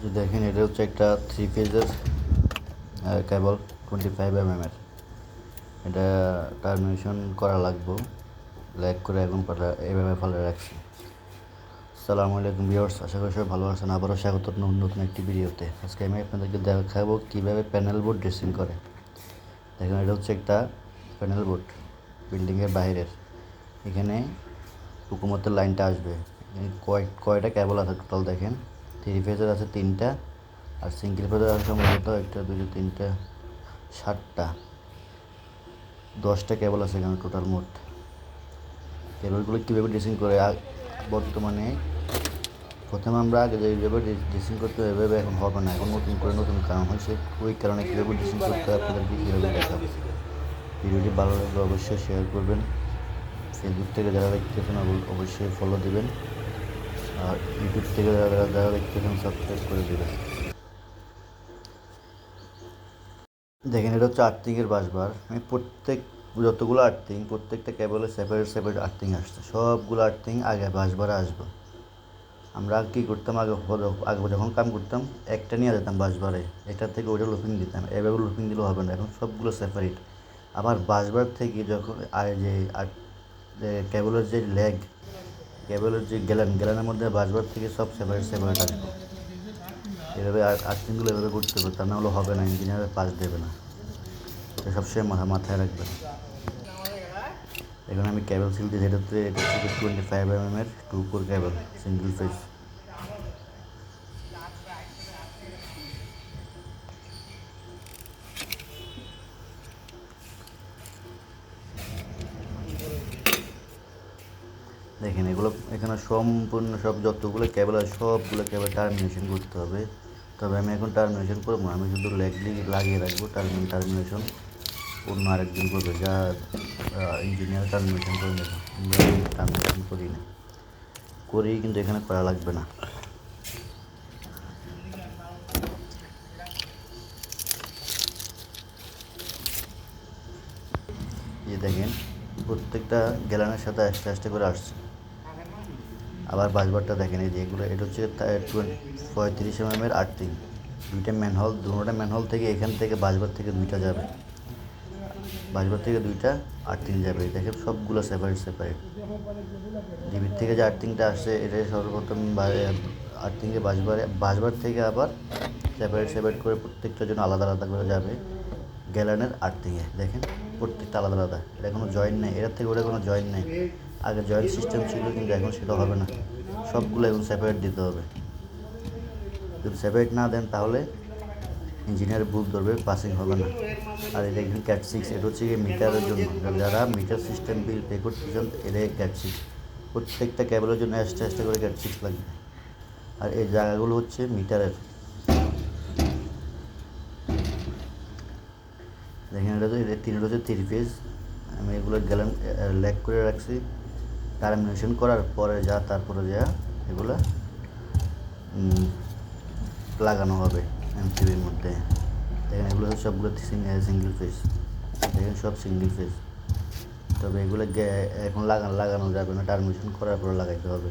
যে দেখেন, এটা হচ্ছে একটা থ্রি ফেজের কেবল টোয়েন্টি ফাইভ এম এর। এটা টার্মিনেশন করা লাগবো। ল্যাগ করে এখন এভাবে ফেলে রাখছি। সালামু আলাইকুম ভিউয়ার্স আশা করি সবাই ভালো আছেন। আবারও স্বাগত নতুন একটি ভিডিওতে। আজকে আমি আপনাদেরকে দেখাবো কীভাবে প্যানেল বোর্ড ড্রেসিং করে। দেখেন, এটা হচ্ছে একটা প্যানেল বোর্ড বিল্ডিংয়ের বাইরের। এখানে হুকুমতের লাইনটা আসবে। কয়, কয়টা কেবল আছে টোটাল দেখেন। থ্রি ফেজের আছে তিনটা, আর সিঙ্গেল ফেজের আছে সম্ভবত একটা দুটো তিনটা, সাতটা। দশটা কেবল আছে এখানে টোটাল মোট। কেবলগুলো কীভাবে ড্রেসিং করে? বর্তমানে প্রথমে আমরা আগে যেভাবে ড্রেসিং করতে এভাবে এখন হবে না। এখন নতুন করে নতুন কারণ হয়েছে। ওই কারণে কীভাবে ড্রেসিং করতে হয় আপনাদেরকে কীভাবে দেখাবো। ভিডিওটি ভালো লাগলে অবশ্যই শেয়ার করবেন। ফেসবুক থেকে যারা দেখতেছেন, অব- অবশ্যই ফলো দিবেন। আর ইউটিউব থেকে যারা দেখতেছেন সাবস্ক্রাইব করে দেবেন। দেখেন, এটা হচ্ছে আর্থিংয়ের বাসবার আমি প্রত্যেক, যতগুলো আর্থিং, প্রত্যেকটা কেবলে সেপারেট সেপারেট আর্থিং আসছে। সবগুলো আর্থিং আগে বাসবারে আসবে। আমরা কী করতাম? আগে আগে যখন কাম করতাম, একটা নিয়ে যেতাম বাসবারে এটা থেকে ওইটা লুপিং দিতাম। এভাবে লুপিং দিলেও হবে না। এখন সবগুলো সেপারেট আবার বাসবার থেকে যখন আর যে কেবলের যে লেগ কেবলের যে গ্যালান গ্যালানের মধ্যে বাসবার থেকে সব সেপারেট সেপারেট আসবে এভাবে আর আর্থিংগুলো এভাবে করতে হবে, তা না হলে হবে না, ইঞ্জিনিয়ার পাস দেবে না। এটা সবসময় মাথা মাথায় রাখবে। এখানে আমি ক্যাবেল সিল দিয়ে যেটাতে টোয়েন্টি ফাইভ এম এর two four cable single phase দেখেন, এগুলো এখানে সম্পূর্ণ সব যতগুলো কেবল আছে, সবগুলো কেবল টার্মিনেশন করতে হবে। তবে আমি এখন টার্মিনেশন করব আমি শুধু লেগ লাগিয়ে রাখব টার্মিন টার্মিনেশন অন্য আরেকজন করবে, যা ইঞ্জিনিয়ার টার্মিনেশন করে নেবে। টার্মিনেশন করি না। করি কিন্তু এখানে করা লাগবে না। দেখেন, প্রত্যেকটা গ্যালানের সাথে আস্তে আস্তে করে আসছে। আবার বাসবারটা দেখেন, এই যে এগুলো, এটা হচ্ছে পঁয়ত্রিশ এম এর আর্থিং দুইটা ম্যানহল দুটা ম্যানহল থেকে এখান থেকে বাসবার থেকে দুইটা যাবে। বাসবার থেকে দুইটা আর্থিং যাবে। দেখেন সবগুলো সেপারেট সেপারেট ডিবির থেকে যে আর্থিংটা আসছে এটা সর্বপ্রথম আর্থিংয়ে বাসবারে, বাসবার থেকে আবার সেপারেট সেপারেট করে প্রত্যেকটার জন্য আলাদা আলাদা করে যাবে গ্যালানের আর্থিংয়ে দেখেন, প্রত্যেকটা আলাদা আলাদা। এটা কোনো জয়েন্ট নেই। এটার থেকে ওটা কোনো জয়েন্ট নেই। আগে জয়েন্ট সিস্টেম ছিল, কিন্তু এখন সেটা হবে না। সবগুলো এখন সেপারেট দিতে হবে। যদি সেপারেট না দেন তাহলে ইঞ্জিনিয়ার বুক ধরবে পাসিং হবে না। আর এটা এখানে ক্যাট সিক্স এটা হচ্ছে গিয়ে মিটারের জন্য। যারা মিটার সিস্টেম বিল পে করতে চান এটা ক্যাট সিক্স প্রত্যেকটা কেবলের জন্য এক্সট্রা এক্সট্রা করে ক্যাট সিক্স লাগবে। আর এই জায়গাগুলো হচ্ছে মিটারের দেখেন এটা তো এটা তিনটা হচ্ছে থ্রি ফেজ আমি এগুলো গেলাম ল্যাক করে রাখছি। টার্মিনেশন করার পরে যা, তারপরে যা, এগুলো লাগানো হবে এমসিবির মধ্যে। দেখেন এগুলো সবগুলো সিঙ্গেল ফেজ দেখেন সব সিঙ্গেল ফেজ তবে এগুলো এখন লাগানো লাগানো যাবে না। টার্মিনেশন করার পরে লাগাইতে হবে।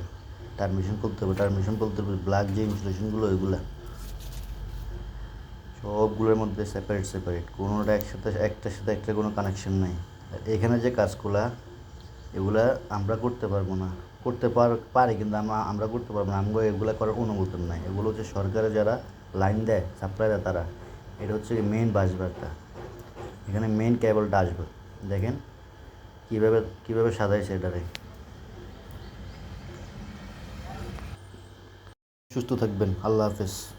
টার্মিনেশন করতে হবে। টার্মিনেশন করতে হবে ব্ল্যাক যে ইনস্টলেশনগুলো ওইগুলা। সবগুলোর মধ্যে সেপারেট সেপারেট কোনোটা একসাথে একটার সাথে একটা কোনো কানেকশন নাই। এখানে যে কাজগুলা এগুলা আমরা করতে পারব না। করতে পার, পারি কিন্তু আমরা আমরা করতে পারব না। আমরা এগুলো করার অনুমোদন নাই। এগুলো হচ্ছে সরকারে যারা লাইন দেয় সাপ্লাই দেয় তারা। এটা হচ্ছে মেন বাসবারটা এখানে মেন কেবলটা আসবে দেখেন কীভাবে কীভাবে সাজাইছে এটারে। সুস্থ থাকবেন। আল্লাহ হাফেজ।